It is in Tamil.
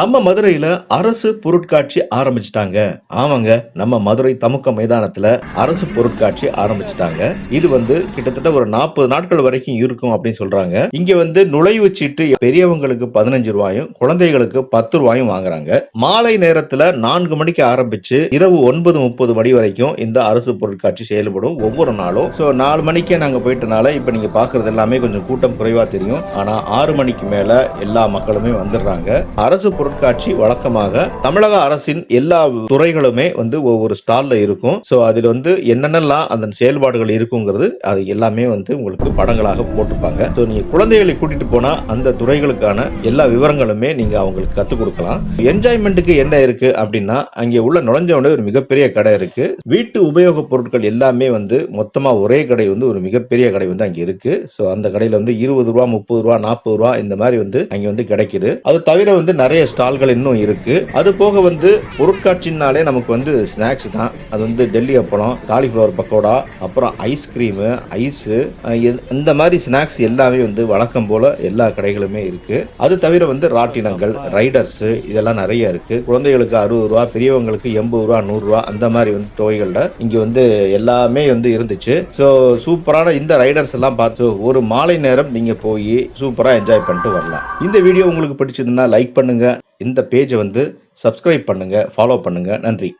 நம்ம மதுரையில அரசு பொருட்காட்சி ஆரம்பிச்சிட்டாங்க. ஆமாங்க நம்ம மதுரை தமுக்க மைதானத்துல அரசு பொருட்காட்சி ஆரம்பிச்சிட்டாங்க. இது வந்து கிட்டத்தட்ட ஒரு நாற்பது நாட்கள் வரைக்கும் இருக்கும் அப்படின்னு சொல்றாங்க. இங்க வந்து நுழைவு சீட்டு பெரியவங்களுக்கு பதினஞ்சு ரூபாயும் குழந்தைகளுக்கு பத்து ரூபாயும் வாங்குறாங்க. மாலை நேரத்துல நான்கு மணிக்கு ஆரம்பிச்சு இரவு ஒன்பது முப்பது மணி வரைக்கும் இந்த அரசு பொருட்காட்சி செயல்படும் ஒவ்வொரு நாளும். சோ நாலு மணிக்கே நாங்க போயிட்டனால இப்ப நீங்க பாக்குறது எல்லாமே கொஞ்சம் கூட்டம் குறைவா தெரியும். ஆனா ஆறு மணிக்கு மேல எல்லா மக்களுமே வந்துடுறாங்க. அரசு பொருட்காட்சி வழக்கமாக தமிழக அரசின் எல்லா துறைகளுமே வந்து ஒவ்வொரு ஸ்டால்ல இருக்கும். சோ அதில் வந்து என்னென்னலாம் அந்த செயல்பாடுகள் இருக்குங்கிறது அது எல்லாமே வந்து உங்களுக்கு படங்களாக போட்டிருப்பாங்க. சோ நீங்க குழந்தைகளை கூட்டிட்டு போனா அந்த துறைகளுக்கான எல்லா விவரங்களுமே நீங்க அவங்களுக்கு கத்துக் கொடுக்கலாம். என்ஜாய்மெண்ட்டுக்கு என்ன இருக்கு அப்படின்னா அங்கே உள்ள நுழைஞ்ச உடனே ஒரு மிகப்பெரிய கடை இருக்கு. வீட்டு உபயோகப் பொருட்கள் எல்லாமே வந்து மொத்தமா ஒரே கடை வந்து ஒரு மிகப்பெரிய கடை வந்து அங்கே இருக்கு. ஸோ அந்த கடையில வந்து இருபது ரூபா முப்பது ரூபா நாற்பது ரூபா இந்த மாதிரி வந்து அங்கே வந்து கிடைக்குது. அது தவிர வந்து நிறைய ஸ்டால்கள் இன்னும் இருக்கு. அது போக வந்து பொருட்காட்சினாலே நமக்கு வந்து ஸ்நாக்ஸ் தான். அது வந்து டெல்லி அப்பளம் காலிஃப்ளவர் பக்கோடா அப்புறம் ஐஸ்கிரீமு ஐஸு இந்த மாதிரி ஸ்நாக்ஸ் எல்லாமே வந்து வழக்கம் போல எல்லா கடைகளுமே இருக்கு. அது தவிர வந்து ராட்டினங்கள் ரைடர்ஸ் இதெல்லாம் நிறைய இருக்கு. குழந்தைகளுக்கு அறுபது ரூபா பெரியவங்களுக்கு எண்பது ரூபா நூறு ரூபா அந்த மாதிரி வந்து தொகைகள்ல இங்க வந்து எல்லாமே வந்து இருந்துச்சு. ஸோ சூப்பரான இந்த ரைடர்ஸ் எல்லாம் பார்த்து ஒரு மாலை நேரம் நீங்க போய் சூப்பரா என்ஜாய் பண்ணிட்டு வரலாம். இந்த வீடியோ உங்களுக்கு பிடிச்சதுன்னா லைக் பண்ணுங்க. இந்த பேஜை வந்து சப்ஸ்கிரைப் பண்ணுங்கள் ஃபாலோ பண்ணுங்கள் நன்றி.